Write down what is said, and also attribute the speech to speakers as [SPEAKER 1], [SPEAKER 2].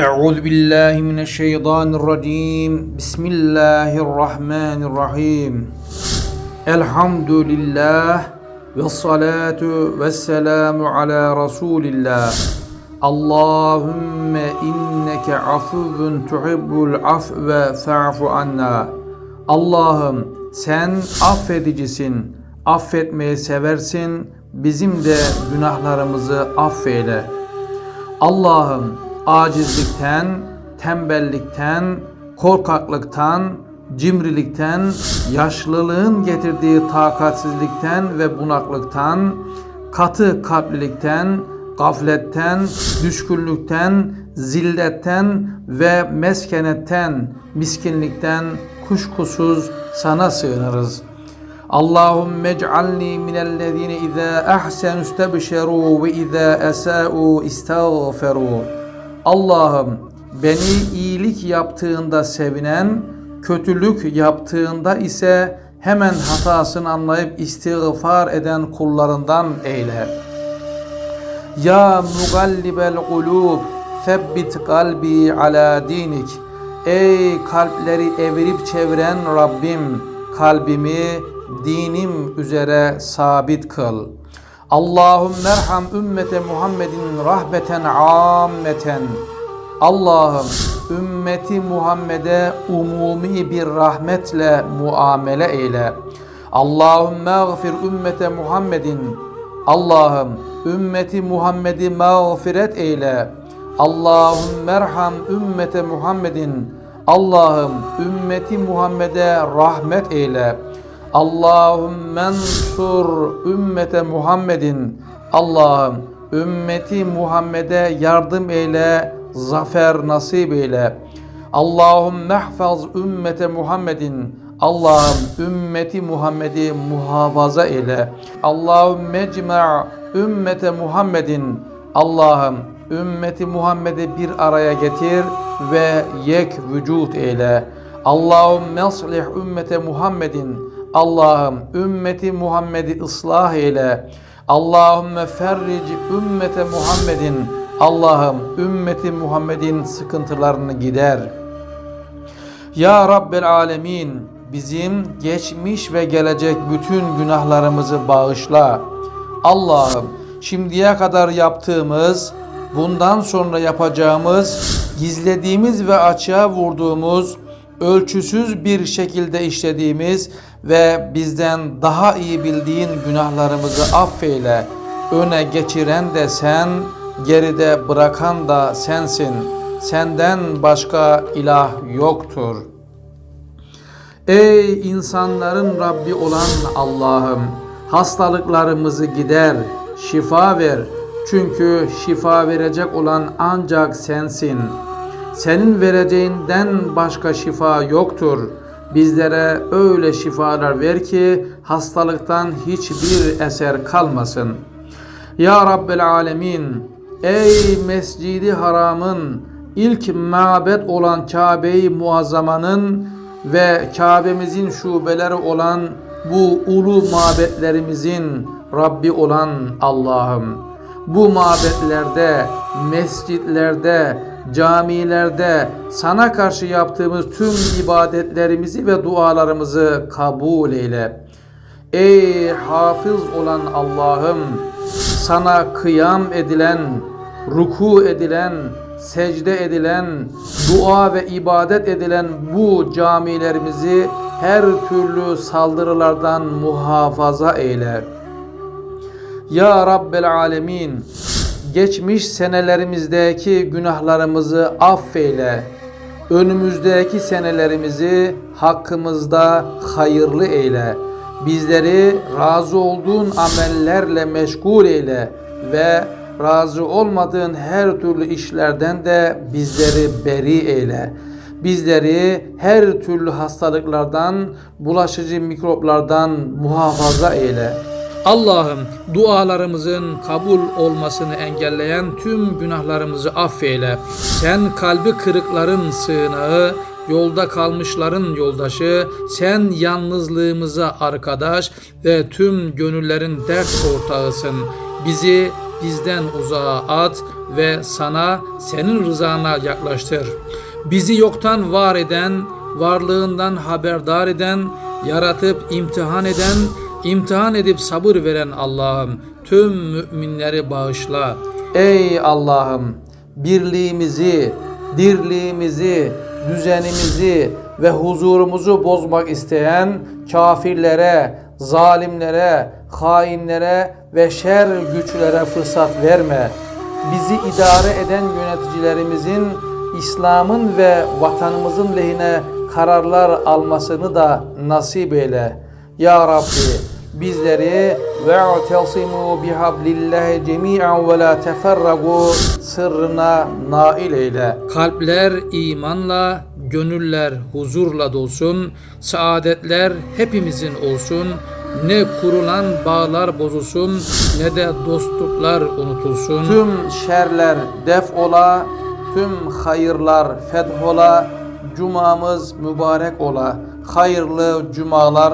[SPEAKER 1] أعوذ بالله من الشيطان الرجيم بسم الله الرحمن الرحيم الحمد لله والصلاة والسلام على رسول الله اللهم إنك عفو تحب العفو فاعف عنا Allah'ım sen affedicisin, affetmeyi seversin, bizim de günahlarımızı affeyle. Allah'ım acizlikten, tembellikten, korkaklıktan, cimrilikten, yaşlılığın getirdiği takatsizlikten ve bunaklıktan, katı kalplilikten, gafletten, düşkünlükten, zilletten ve meskenetten, miskinlikten kuşkusuz sana sığınırız. Allahümme ec'alni minellezine izâ ahsenu istebşerû ve izâ esâ'û istağferû. Allah'ım beni iyilik yaptığında sevinen, kötülük yaptığında ise hemen hatasını anlayıp istiğfar eden kullarından eyle. Ya mugallibel kulub sebbit kalbi ala dinik. Ey kalpleri evirip çeviren Rabbim kalbimi dinim üzere sabit kıl. Allahum merham ümmete Muhammedin rahmeten ammeten. Allah'ım ümmeti Muhammed'e umumi bir rahmetle muamele eyle. Allahümme gfir ümmete Muhammedin. Allah'ım ümmeti Muhammed'i mağfiret eyle. Allahümme merham ümmete Muhammedin. Allah'ım ümmeti Muhammed'e rahmet eyle. Allahümme ensur ümmete Muhammedin. Allah'ım ümmeti Muhammed'e yardım eyle, zafer nasip eyle. Allahümme hfaz ümmete Muhammedin. Allah'ım ümmeti Muhammed'i muhafaza eyle. Allahümme cma ümmete Muhammedin. Allah'ım ümmeti Muhammed'i bir araya getir ve yek vücut eyle. Allahümme aslih ümmete Muhammedin. Allah'ım ümmeti Muhammed'i ıslah eyle. Allahümme ferric ümmete Muhammedin. Allah'ım ümmeti Muhammed'in sıkıntılarını gider. Ya Rabbel Alemin bizim geçmiş ve gelecek bütün günahlarımızı bağışla. Allah'ım şimdiye kadar yaptığımız, bundan sonra yapacağımız, gizlediğimiz ve açığa vurduğumuz, ölçüsüz bir şekilde işlediğimiz ve bizden daha iyi bildiğin günahlarımızı affeyle. Öne geçiren de sen, geride bırakan da sensin. Senden başka ilah yoktur. Ey insanların Rabbi olan Allah'ım, hastalıklarımızı gider, şifa ver. Çünkü şifa verecek olan ancak sensin. Senin vereceğinden başka şifa yoktur. Bizlere öyle şifalar ver ki hastalıktan hiçbir eser kalmasın. Ya Rabbel Alemin, ey Mescidi Haram'ın ilk mabet olan Kabe-i Muazzama'nın ve Kabe'mizin şubeleri olan bu ulu mabetlerimizin Rabbi olan Allah'ım. Bu mabetlerde, mescitlerde, camilerde sana karşı yaptığımız tüm ibadetlerimizi ve dualarımızı kabul eyle. Ey hafız olan Allah'ım sana kıyam edilen, ruku edilen, secde edilen, dua ve ibadet edilen bu camilerimizi her türlü saldırılardan muhafaza eyle. Ya Rabbel Alemin, geçmiş senelerimizdeki günahlarımızı affeyle. Önümüzdeki senelerimizi hakkımızda hayırlı eyle. Bizleri razı olduğun amellerle meşgul eyle ve razı olmadığın her türlü işlerden de bizleri beri eyle. Bizleri her türlü hastalıklardan, bulaşıcı mikroplardan muhafaza eyle. Allah'ım dualarımızın kabul olmasını engelleyen tüm günahlarımızı affeyle. Sen kalbi kırıkların sığınağı, yolda kalmışların yoldaşı, sen yalnızlığımıza arkadaş ve tüm gönüllerin dert ortağısın. Bizi bizden uzağa at ve sana senin rızana yaklaştır. Bizi yoktan var eden, varlığından haberdar eden, yaratıp imtihan eden, imtihan edip sabır veren Allah'ım tüm müminleri bağışla. Ey Allah'ım birliğimizi, dirliğimizi, düzenimizi ve huzurumuzu bozmak isteyen kafirlere, zalimlere, hainlere ve şer güçlere fırsat verme. Bizi idare eden yöneticilerimizin İslam'ın ve vatanımızın lehine kararlar almasını da nasip eyle. Ya Rabbi bizleri ve tesimu bihablillahi cemi'an ve la teferragu sırrına nail eyle. Kalpler imanla, gönüller huzurla dolsun, saadetler hepimizin olsun. Ne kurulan bağlar bozulsun ne de dostluklar unutulsun. Tüm şerler def ola, tüm hayırlar fethola, cumamız mübarek ola. Hayırlı cumalar